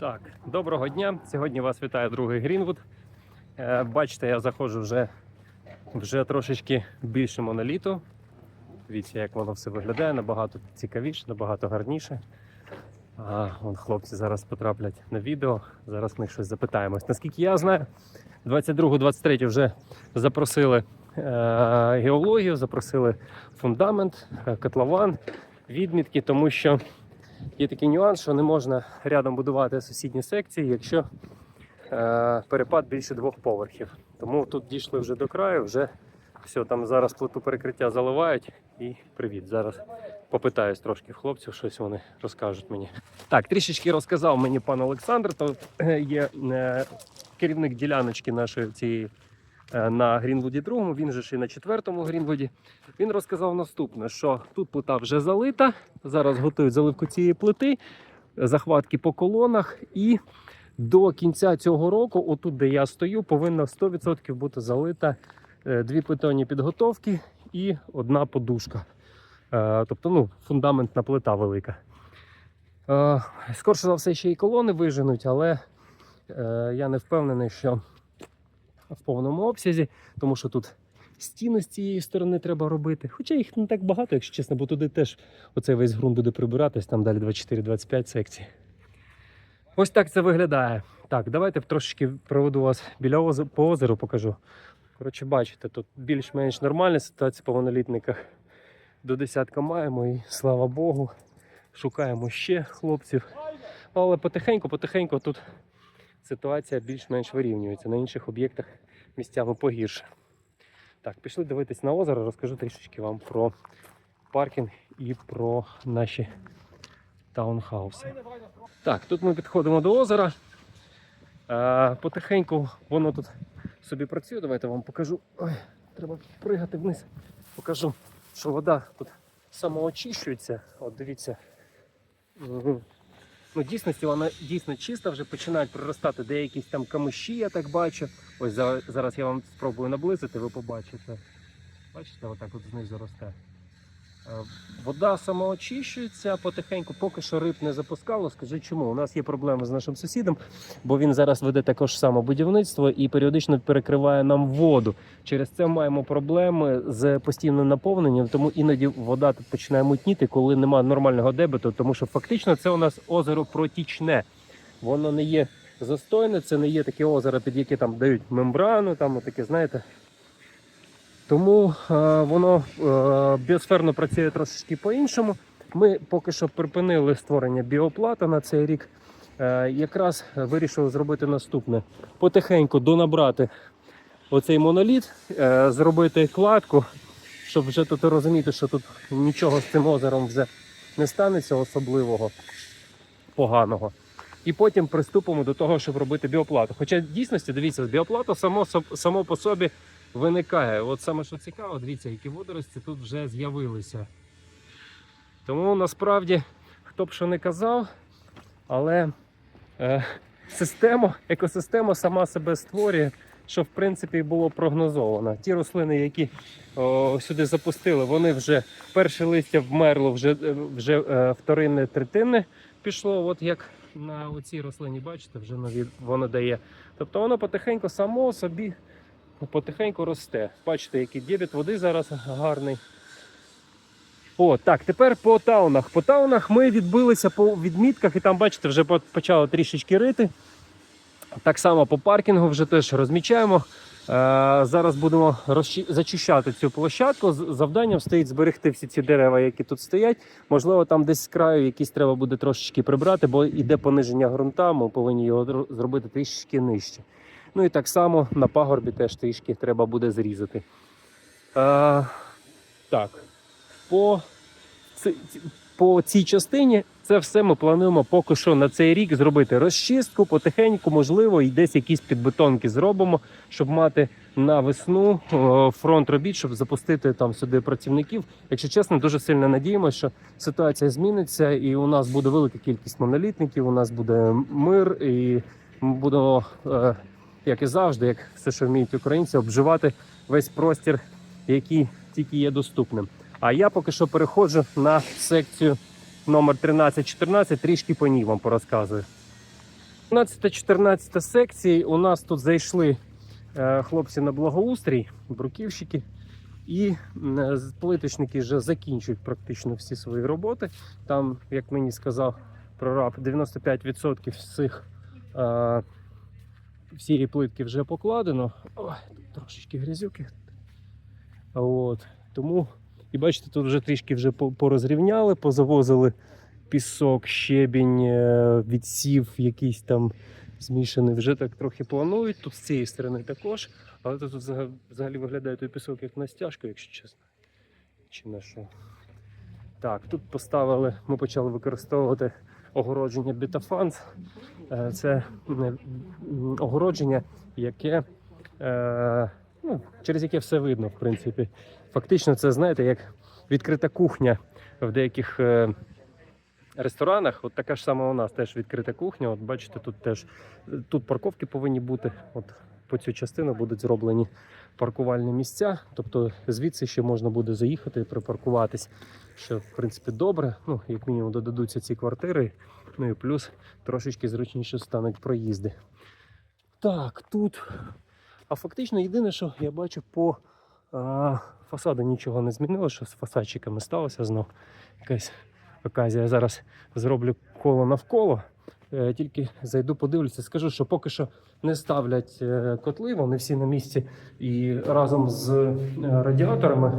Так, доброго дня. Сьогодні вас вітає другий Грінвуд. Е, Бачите, я заходжу вже, вже трошечки більше моноліту. Дивіться, як воно все виглядає, набагато цікавіше, набагато гарніше. А, вон хлопці зараз потраплять на відео. Зараз ми щось запитаємось. Наскільки я знаю, 22-23 вже запросили е, геологію, запросили фундамент, е, котлован, відмітки, тому що Є такий нюанс, що не можна рядом будувати сусідні секції, якщо е, перепад більше двох поверхів. Тому тут дійшли вже до краю, вже все, там зараз плиту перекриття заливають і привіт. Зараз попитаюсь трошки в хлопців, щось вони розкажуть мені. Так, трішечки розказав мені пан Олександр, то е, є е, керівник діляночки нашої цієї на Грінвуді другому, він же ж і на четвертому Грінвуді. Він розказав наступне: що тут плита вже залита. Зараз готують заливку цієї плити, захватки по колонах, і до кінця цього року, отут, де я стою, повинна 100% бути залита е, дві бетонні підготовки і одна подушка. Е, Тобто, ну, фундаментна плита велика. Е, Скорше за все, ще й колони виженуть, але е, я не впевнений, що в повному обсязі, тому що тут стіни з цієї сторони треба робити. Хоча їх не так багато, якщо чесно, бо туди теж оцей весь ґрунт буде прибиратись, там далі 24-25 секцій. Ось так це виглядає. Так, давайте трошечки проведу вас біля озе- по озеру, покажу. Коротше, бачите, тут більш-менш нормальна ситуація по монолітниках. До десятка маємо і слава Богу. Шукаємо ще хлопців. Але потихеньку, потихеньку тут ситуація більш-менш вирівнюється. На інших об'єктах місцями погірше. Так, пішли дивитись на озеро, розкажу трішечки вам про паркінг і про наші таунхауси. Так, тут ми підходимо до озера. Е, потихеньку воно тут собі працює. Давайте вам покажу. Ой, треба пригати вниз. Покажу, що вода тут самоочищується. От дивіться. Ну, дійсності вона дійсно чиста, вже починають проростати деякі там камиші, я так бачу. Ось зараз я вам спробую наблизити, ви побачите. Бачите, отак от знизу росте. Е, Вода самоочищується потихеньку, поки що риб не запускало. Скажи чому? У нас є проблеми з нашим сусідом, бо він зараз веде також само будівництво і періодично перекриває нам воду. Через це маємо проблеми з постійним наповненням, тому іноді вода тут починає мутніти, коли немає нормального дебету, тому що фактично це у нас озеро протічне. Воно не є застойне, це не є таке озеро, під яке там дають мембрану, там таке, знаєте. Тому е, воно е, біосферно працює трошечки по-іншому. Ми поки що припинили створення біоплата на цей рік. Е, якраз вирішили зробити наступне: потихеньку донабрати оцей моноліт, зробити кладку, щоб вже тут розуміти, що тут нічого з цим озером вже не станеться особливого поганого. І потім приступимо до того, щоб робити біоплату. Хоча в дійсності, дивіться, біоплата само, само по собі виникає. От саме що цікаво, дивіться, які водорості тут вже з'явилися. Тому насправді, хто б що не казав, але е, система, екосистема сама себе створює, що в принципі було прогнозовано. Ті рослини, які о, сюди запустили, вони вже перше листя вмерло, вже, е, вже е, вторинне, третинне пішло. От як на оцій рослині, бачите, вже нові воно дає. Тобто воно потихеньку само собі потихеньку росте. Бачите, який дебіт води зараз гарний. О, так, тепер по таунах. По таунах ми відбилися по відмітках, і там, бачите, вже почало трішечки рити. Так само по паркінгу вже теж розмічаємо. Е, зараз будемо зачищати цю площадку. Завданням стоїть зберегти всі ці дерева, які тут стоять. Можливо, там десь з краю якісь треба буде трошечки прибрати, бо йде пониження ґрунта, ми повинні його зробити трішечки нижче. Ну і так само на пагорбі теж трішки треба буде зрізати. Е, так, по, по цій частині це все ми плануємо поки що на цей рік зробити розчистку, потихеньку, можливо, і десь якісь підбетонки зробимо, щоб мати на весну фронт робіт, щоб запустити там сюди працівників. Якщо чесно, дуже сильно надіємося, що ситуація зміниться, і у нас буде велика кількість монолітників, у нас буде мир, і ми будемо, е, як і завжди, як все, що вміють українці, обживати весь простір, який тільки є доступним. А я поки що переходжу на секцію номер 13-14, трішки по ній вам порозказую. 12-14 секції у нас тут зайшли е, хлопці на благоустрій, бруківщики. І плиточники вже закінчують практично всі свої роботи. Там, як мені сказав прораб, 95% всіх всієї плитки вже покладено. Ой, тут трошечки грязюки. От. Тому, і бачите, тут вже трішки вже порозрівняли, позавозили пісок, щебінь, е, відсів, якийсь там змішаний. Вже так трохи планують. Тут з цієї сторони також. Але тут взагалі виглядає той пісок як на стяжку, якщо чесно. Чи на що. Так, тут поставили, ми почали використовувати огородження Бітафанс. Е, Це огородження, яке, е, ну, через яке все видно, в принципі. Фактично, це знаєте, як відкрита кухня в деяких е, ресторанах. От така ж сама у нас теж відкрита кухня. От бачите, тут теж тут парковки повинні бути. От по цю частину будуть зроблені паркувальні місця. Тобто звідси ще можна буде заїхати і припаркуватись. Що в принципі добре. Ну, як мінімум додадуться ці квартири. Ну і плюс трошечки зручніше стануть проїзди. Так, тут. А фактично єдине, що я бачу по а, фасаду нічого не змінило, що з фасадчиками сталося знов. Якась оказія. Зараз зроблю коло навколо. Е, Тільки зайду, подивлюся, скажу, що поки що не ставлять е, котли, вони всі на місці і разом з е, радіаторами.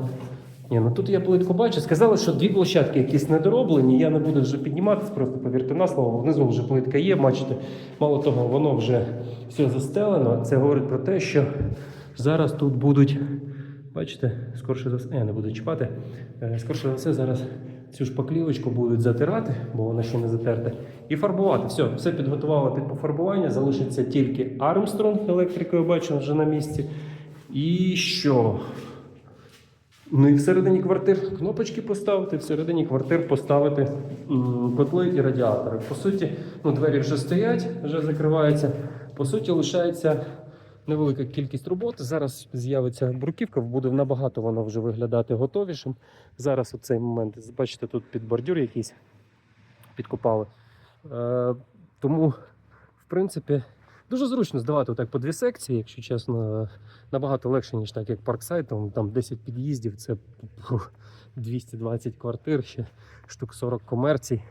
Ні, ну тут я плитку бачу. Сказали, що дві площадки якісь недороблені. Я не буду вже підніматись, просто повірте на слово. Внизу вже плитка є. Бачите, мало того, воно вже все застелено. Це говорить про те, що зараз тут будуть. Бачите, скорше за все, я не буду чіпати. Скорше за все, зараз цю шпаклівочку будуть затирати, бо вона ще не затерта, і фарбувати. Все, все підготували під пофарбування. Залишиться тільки Армстронг електрикою, бачимо вже на місці. І що? Ну і всередині квартир кнопочки поставити, всередині квартир поставити котли і радіатори. По суті, ну, двері вже стоять, вже закриваються. По суті, лишається невелика кількість роботи. Зараз з'явиться бруківка, буде набагато воно вже виглядати готовішим. Зараз у цей момент, бачите, тут під бордюр якийсь підкопали. Е, тому, в принципі, дуже зручно здавати так по дві секції, якщо чесно, набагато легше, ніж так, як парксайт, там, там 10 під'їздів, це 220 квартир, ще штук 40 комерцій.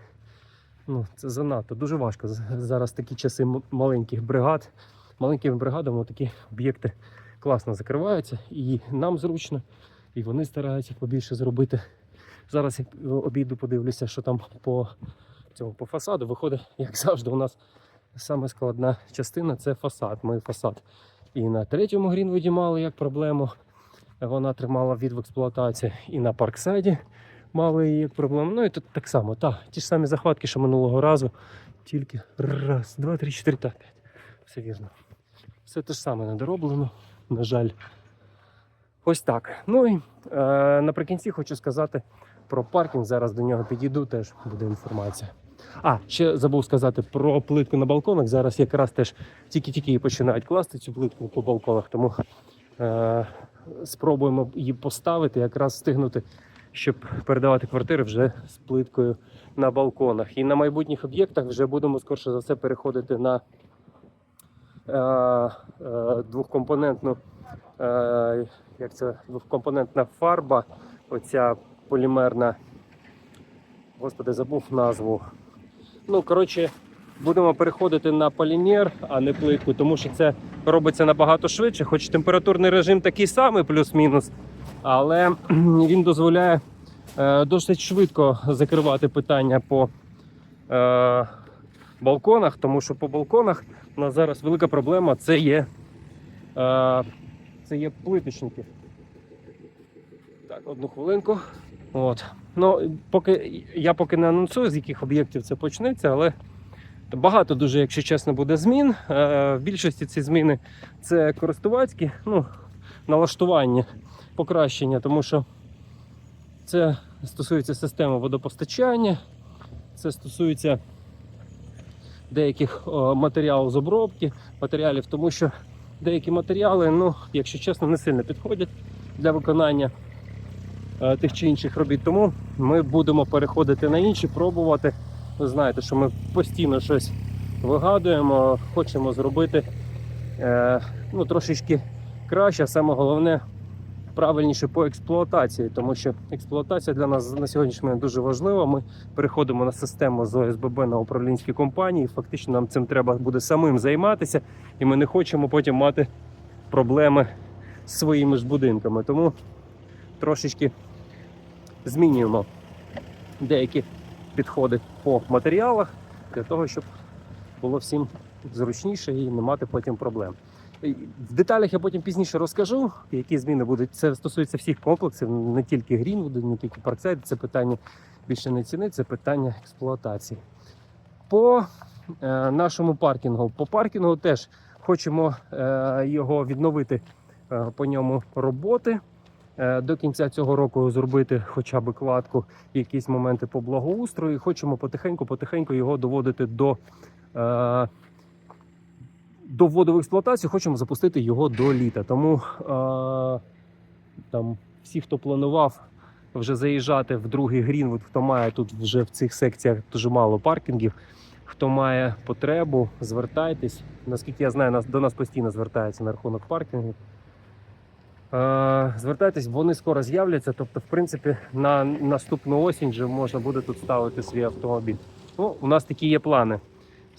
Ну, це занадто, дуже важко. Зараз такі часи маленьких бригад. Маленькими бригадами такі об'єкти класно закриваються, і нам зручно, і вони стараються побільше зробити. Зараз я обійду, подивлюся, що там по цьому по фасаду виходить, як завжди, у нас саме складна частина це фасад. Ми фасад і на третьому Грінвуді мали як проблему. Вона тримала від в експлуатації, і на парксайді мали її як проблему. Ну і тут так само, так, ті ж самі захватки, що минулого разу. Тільки раз, два, три, чотири, так, п'ять. Все вірно. Все те ж саме недороблено, на жаль. Ось так. Ну і е, наприкінці хочу сказати про паркінг. Зараз до нього підійду, теж буде інформація. А, ще забув сказати про плитку на балконах. Зараз якраз теж тільки-тільки починають класти цю плитку по балконах, тому е, спробуємо її поставити, якраз встигнути, щоб передавати квартири вже з плиткою на балконах. І на майбутніх об'єктах вже будемо скорше за все переходити на двохкомпонентну, е, як це, двохкомпонентна фарба, оця полімерна. Господи, забув назву. Ну, коротше, будемо переходити на полінер, а не плитку, тому що це робиться набагато швидше, хоч температурний режим такий самий, плюс-мінус, але він дозволяє е, досить швидко закривати питання по е, балконах, тому що по балконах у нас зараз велика проблема це є, е, це є плиточники. Так, одну хвилинку. От. Ну, поки, я поки не анонсую, з яких об'єктів це почнеться, але багато дуже, якщо чесно, буде змін. Е, в більшості ці зміни це користувацькі, ну, налаштування, покращення, тому що це стосується системи водопостачання, це стосується деяких матеріалів з обробки, матеріалів, тому що деякі матеріали, ну, якщо чесно, не сильно підходять для виконання е, тих чи інших робіт. Тому ми будемо переходити на інші, пробувати. Ви знаєте, що ми постійно щось вигадуємо, хочемо зробити е, ну, трошечки краще, саме головне правильніше по експлуатації, тому що експлуатація для нас на сьогоднішній момент дуже важлива. Ми переходимо на систему з ОСББ на управлінські компанії. Фактично нам цим треба буде самим займатися, і ми не хочемо потім мати проблеми з своїми ж будинками. Тому трошечки змінюємо деякі підходи по матеріалах для того, щоб було всім зручніше і не мати потім проблем. В деталях я потім пізніше розкажу, які зміни будуть. Це стосується всіх комплексів, не тільки Грінвуду, не тільки Парксайд. Це питання більше не ціни, це питання експлуатації. По е, нашому паркінгу. По паркінгу теж хочемо е, його відновити е, по ньому роботи. Е, До кінця цього року зробити хоча б кладку, якісь моменти по благоустрою. І хочемо потихеньку-потихеньку його доводити до, е, до вводу в експлуатацію. Хочемо запустити його до літа. Тому е, там всі, хто планував вже заїжджати в другий Грінвуд, хто має тут вже в цих секціях дуже мало паркінгів. Хто має потребу, звертайтесь. Наскільки я знаю, до нас постійно звертаються на рахунок паркінгів. Е, Звертайтесь, вони скоро з'являться. Тобто, в принципі, на наступну осінь вже можна буде тут ставити свій автомобіль. Ну, у нас такі є плани.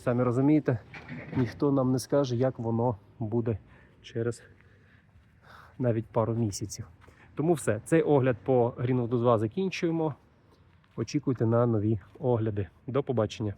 Самі розумієте, ніхто нам не скаже, як воно буде через навіть пару місяців. Тому все, цей огляд по Greenwood 2 закінчуємо. Очікуйте на нові огляди. До побачення.